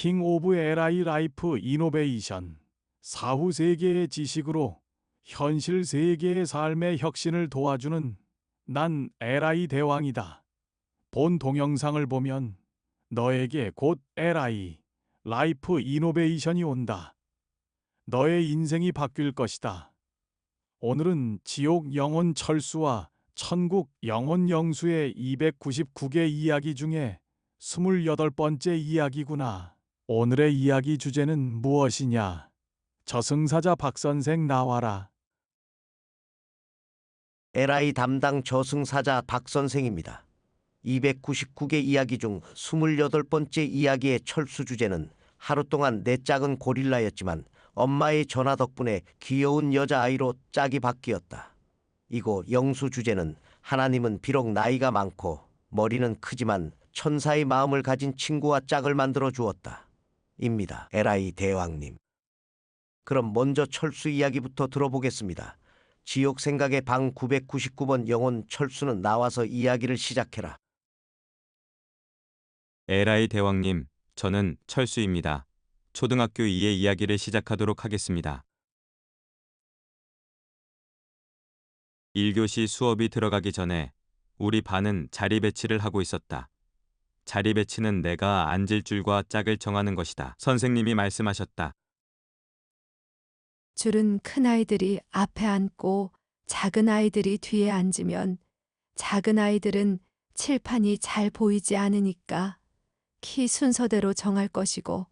킹 오브 LI 라이프 이노베이션 사후 세계의 지식으로 현실 세계의 삶의 혁신을 도와주는 난 LI 대왕이다. 본 동영상을 보면 너에게 곧 LI 라이프 이노베이션이 온다. 너의 인생이 바뀔 것이다. 오늘은 지옥 영혼 철수와 천국 영혼 영수의 299개 이야기 중에 28번째 이야기구나. 오늘의 이야기 주제는 무엇이냐? 저승사자 박선생 나와라. LI 담당 저승사자 박 선생입니다. 299개 이야기 중 28번째 이야기의 철수 주제는 하루 동안 내 짝은 고릴라였지만 엄마의 전화 덕분에 귀여운 여자아이로 짝이 바뀌었다. 이고 영수 주제는 하나님은 비록 나이가 많고 머리는 크지만 천사의 마음을 가진 친구와 짝을 만들어 주었다. 입니다. LI 대왕님. 그럼 먼저 철수 이야기부터 들어보겠습니다. 지옥 생각의 방 999번 영혼 철수는 나와서 이야기를 시작해라. 에라이 대왕님, 저는 철수입니다. 초등학교 2의 이야기를 시작하도록 하겠습니다. 1교시 수업이 들어가기 전에 우리 반은 자리 배치를 하고 있었다. 자리 배치는 내가 앉을 줄과 짝을 정하는 것이다. 선생님이 말씀하셨다. 줄은 큰 아이들이 앞에 앉고 작은 아이들이 뒤에 앉으면 작은 아이들은 칠판이 잘 보이지 않으니까 키 순서대로 정할 것이고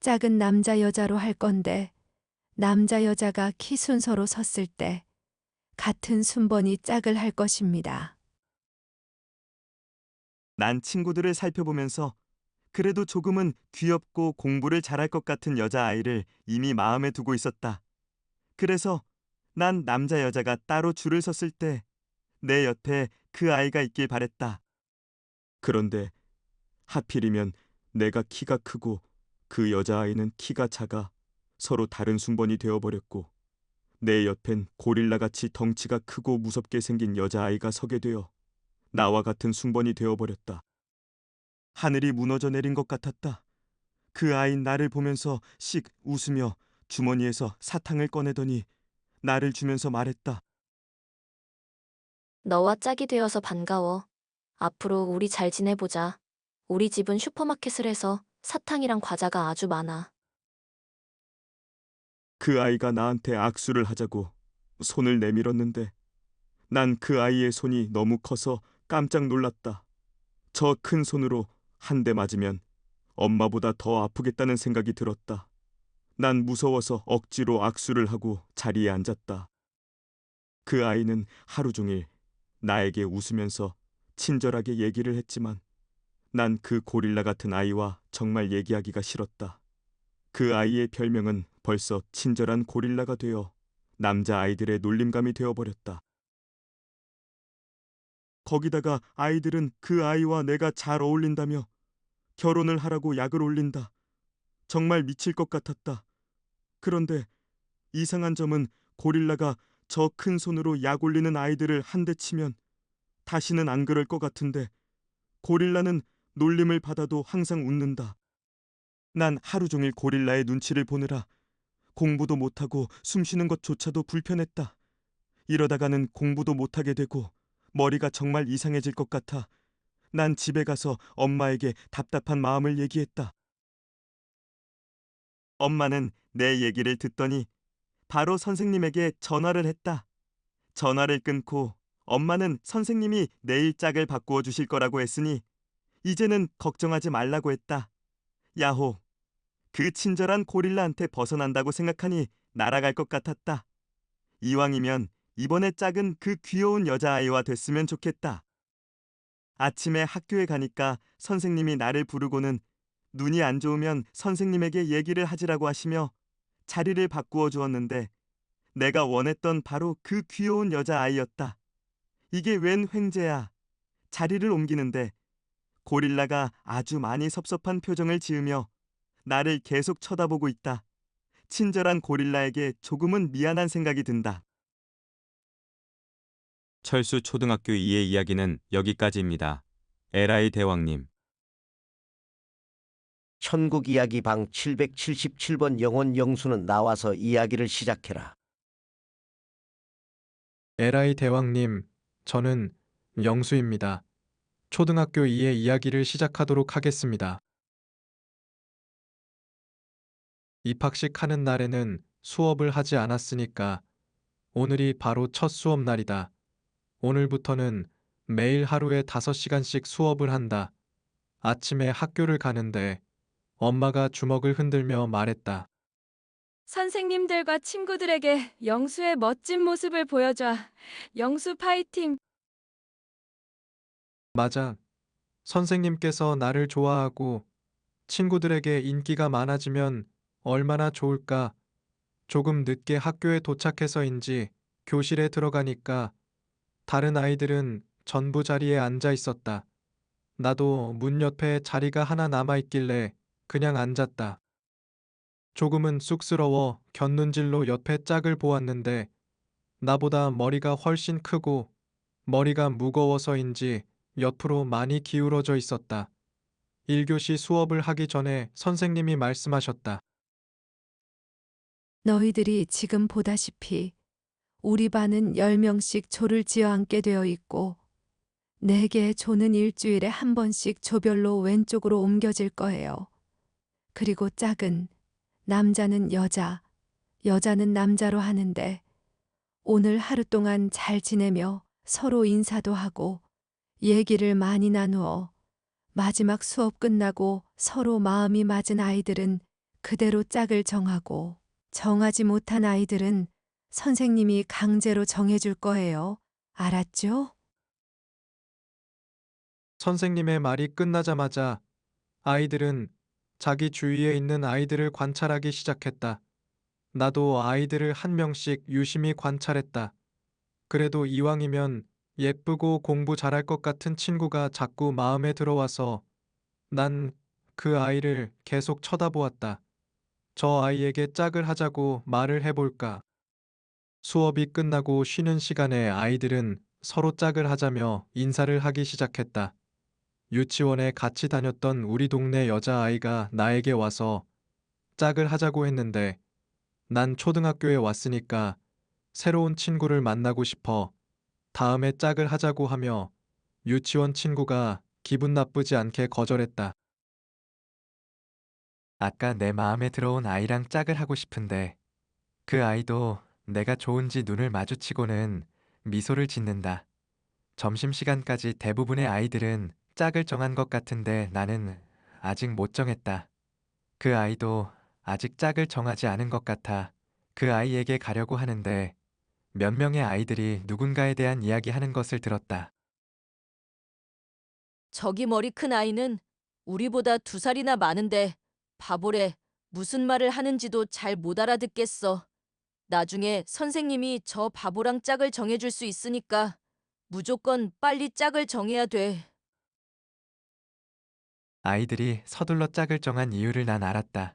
작은 남자 여자로 할 건데 남자 여자가 키 순서로 섰을 때 같은 순번이 짝을 할 것입니다. 난 친구들을 살펴보면서 그래도 조금은 귀엽고 공부를 잘할 것 같은 여자아이를 이미 마음에 두고 있었다. 그래서 난 남자 여자가 따로 줄을 섰을 때 내 옆에 그 아이가 있길 바랬다. 그런데 하필이면 내가 키가 크고 그 여자아이는 키가 작아 서로 다른 순번이 되어버렸고 내 옆엔 고릴라같이 덩치가 크고 무섭게 생긴 여자아이가 서게 되어 나와 같은 순번이 되어버렸다. 하늘이 무너져 내린 것 같았다. 그 아이는 나를 보면서 씩 웃으며 주머니에서 사탕을 꺼내더니 나를 주면서 말했다. 너와 짝이 되어서 반가워. 앞으로 우리 잘 지내보자. 우리 집은 슈퍼마켓을 해서 사탕이랑 과자가 아주 많아. 그 아이가 나한테 악수를 하자고 손을 내밀었는데 난 그 아이의 손이 너무 커서 깜짝 놀랐다. 저 큰 손으로 한 대 맞으면 엄마보다 더 아프겠다는 생각이 들었다. 난 무서워서 억지로 악수를 하고 자리에 앉았다. 그 아이는 하루 종일 나에게 웃으면서 친절하게 얘기를 했지만 난 그 고릴라 같은 아이와 정말 얘기하기가 싫었다. 그 아이의 별명은 벌써 친절한 고릴라가 되어 남자 아이들의 놀림감이 되어버렸다. 거기다가 아이들은 그 아이와 내가 잘 어울린다며 결혼을 하라고 약을 올린다. 정말 미칠 것 같았다. 그런데 이상한 점은 고릴라가 저 큰 손으로 약 올리는 아이들을 한 대 치면 다시는 안 그럴 것 같은데 고릴라는 놀림을 받아도 항상 웃는다. 난 하루 종일 고릴라의 눈치를 보느라 공부도 못하고 숨 쉬는 것조차도 불편했다. 이러다가는 공부도 못하게 되고 머리가 정말 이상해질 것 같아. 난 집에 가서 엄마에게 답답한 마음을 얘기했다. 엄마는 내 얘기를 듣더니 바로 선생님에게 전화를 했다. 전화를 끊고 엄마는 선생님이 내일 짝을 바꾸어 주실 거라고 했으니 이제는 걱정하지 말라고 했다. 야호. 그 친절한 고릴라한테 벗어난다고 생각하니 날아갈 것 같았다. 이왕이면 이번에 짝은 그 귀여운 여자아이와 됐으면 좋겠다. 아침에 학교에 가니까 선생님이 나를 부르고는 눈이 안 좋으면 선생님에게 얘기를 하지라고 하시며 자리를 바꾸어 주었는데 내가 원했던 바로 그 귀여운 여자아이였다. 이게 웬 횡재야. 자리를 옮기는데 고릴라가 아주 많이 섭섭한 표정을 지으며 나를 계속 쳐다보고 있다. 친절한 고릴라에게 조금은 미안한 생각이 든다. 철수 초등학교 2의 이야기는 여기까지입니다. 에라이 대왕님, 천국 이야기 방 777번 영혼 영수는 나와서 이야기를 시작해라. 에라이 대왕님, 저는 영수입니다. 초등학교 2의 이야기를 시작하도록 하겠습니다. 입학식 하는 날에는 수업을 하지 않았으니까 오늘이 바로 첫 수업 날이다. 오늘부터는 매일 하루에 5시간씩 수업을 한다. 아침에 학교를 가는데 엄마가 주먹을 흔들며 말했다. 선생님들과 친구들에게 영수의 멋진 모습을 보여줘. 영수 파이팅! 맞아. 선생님께서 나를 좋아하고 친구들에게 인기가 많아지면 얼마나 좋을까. 조금 늦게 학교에 도착해서인지 교실에 들어가니까 다른 아이들은 전부 자리에 앉아 있었다. 나도 문 옆에 자리가 하나 남아 있길래 그냥 앉았다. 조금은 쑥스러워 곁눈질로 옆에 짝을 보았는데 나보다 머리가 훨씬 크고 머리가 무거워서인지 옆으로 많이 기울어져 있었다. 1교시 수업을 하기 전에 선생님이 말씀하셨다. 너희들이 지금 보다시피 우리 반은 10명씩 조를 지어 앉게 되어 있고 네 개의 조는 일주일에 한 번씩 조별로 왼쪽으로 옮겨질 거예요. 그리고 짝은 남자는 여자, 여자는 남자로 하는데 오늘 하루 동안 잘 지내며 서로 인사도 하고 얘기를 많이 나누어 마지막 수업 끝나고 서로 마음이 맞은 아이들은 그대로 짝을 정하고 정하지 못한 아이들은 선생님이 강제로 정해줄 거예요. 알았죠? 선생님의 말이 끝나자마자 아이들은 자기 주위에 있는 아이들을 관찰하기 시작했다. 나도 아이들을 한 명씩 유심히 관찰했다. 그래도 이왕이면 예쁘고 공부 잘할 것 같은 친구가 자꾸 마음에 들어와서 난 그 아이를 계속 쳐다보았다. 저 아이에게 짝을 하자고 말을 해볼까. 수업이 끝나고 쉬는 시간에 아이들은 서로 짝을 하자며 인사를 하기 시작했다. 유치원에 같이 다녔던 우리 동네 여자아이가 나에게 와서 짝을 하자고 했는데 난 초등학교에 왔으니까 새로운 친구를 만나고 싶어 다음에 짝을 하자고 하며 유치원 친구가 기분 나쁘지 않게 거절했다. 아까 내 마음에 들어온 아이랑 짝을 하고 싶은데 그 아이도 내가 좋은지 눈을 마주치고는 미소를 짓는다. 점심시간까지 대부분의 아이들은 짝을 정한 것 같은데 나는 아직 못 정했다. 그 아이도 아직 짝을 정하지 않은 것 같아 그 아이에게 가려고 하는데 몇 명의 아이들이 누군가에 대한 이야기하는 것을 들었다. 저기 머리 큰 아이는 우리보다 두 살이나 많은데 바보래 무슨 말을 하는지도 잘 못 알아듣겠어. 나중에 선생님이 저 바보랑 짝을 정해줄 수 있으니까 무조건 빨리 짝을 정해야 돼. 아이들이 서둘러 짝을 정한 이유를 난 알았다.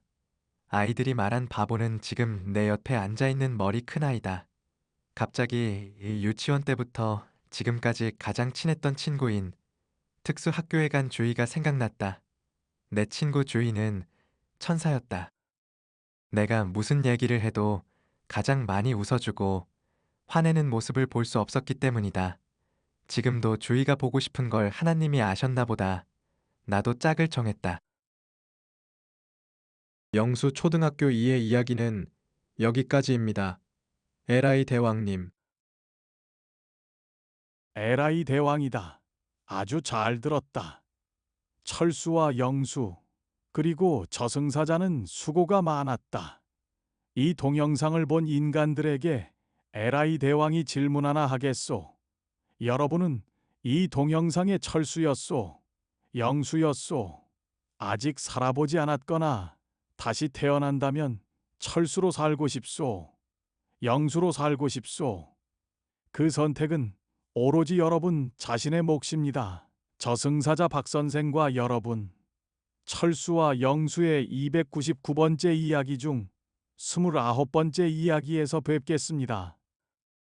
아이들이 말한 바보는 지금 내 옆에 앉아 있는 머리 큰 아이다. 갑자기 이 유치원 때부터 지금까지 가장 친했던 친구인 특수 학교에 간 주희가 생각났다. 내 친구 주희는 천사였다. 내가 무슨 얘기를 해도 가장 많이 웃어주고 화내는 모습을 볼 수 없었기 때문이다. 지금도 주희가 보고 싶은 걸 하나님이 아셨나 보다. 나도 짝을 정했다. 영수 초등학교 2의 이야기는 여기까지입니다. 에라이 대왕님. 에라이 대왕이다. 아주 잘 들었다. 철수와 영수, 그리고 저승사자는 수고가 많았다. 이 동영상을 본 인간들에게 에라이 대왕이 질문 하나 하겠소. 여러분은 이 동영상의 철수였소, 영수였소. 아직 살아보지 않았거나 다시 태어난다면 철수로 살고 싶소, 영수로 살고 싶소. 그 선택은 오로지 여러분 자신의 몫입니다. 저승사자 박 선생과 여러분, 철수와 영수의 299번째 이야기 중 29번째 이야기에서 뵙겠습니다.